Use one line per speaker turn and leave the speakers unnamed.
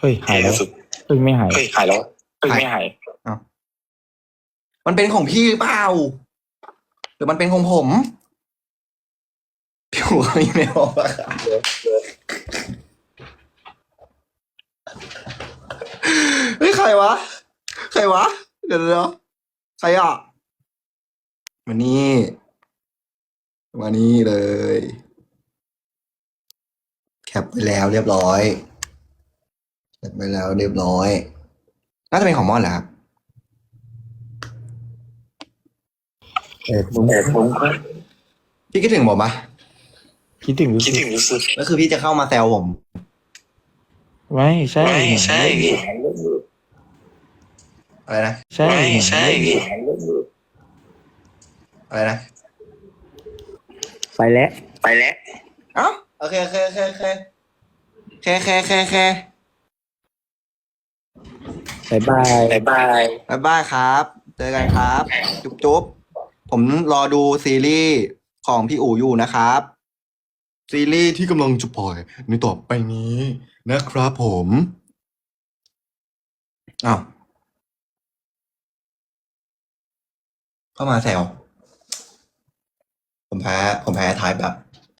เฮ้ยหายแล้ว
สุด
เฮ้ยไม่หาย
เฮ้ยหายแล้วเฮ้ยไม่หาย
มันเป็นของพี่หรือเปล่าหรือมันเป็นของผมพี่หูเขาอีเมลมาครับเฮ้ยใครวะ ใครวะ เดี๋ยวเดี๋ยวใครอะมานี่มานี่เลย แคปไปแล้วเรียบร้อย เสร็จไปแล้วเรียบร้อย น่าจะเป็นของมอนแหละครับ
เอกมุ้
งเอกม
พี่คิดถึงผมปะ
คิดถึงลึ
คิด
ถึก
งรู้สึก
ก็คือพี่จะเข้ามาแซวผม
ไม่ใช่
ไม่ใช่
อะไรนะ
ใช่
ไม่ใช่
อะไรนะ
ไปแล้ว
ไปแล้ว
เอ้าโอเคโอเคโอเคโอเคโอเคโอเคโอเค
บายบาย
บายบาย
บ๊ายบายครับ เจอกันครับ จุ๊บจุ๊บผมรอดูซีรีส์ของพี่อู๋อยู่นะครับ ซีรีส์ที่กำลังจะปล่อยในต่อไปนี้นะครับผมอ้าวเข้ามาแซวผมแพ้ผมแพ้ทายแบบ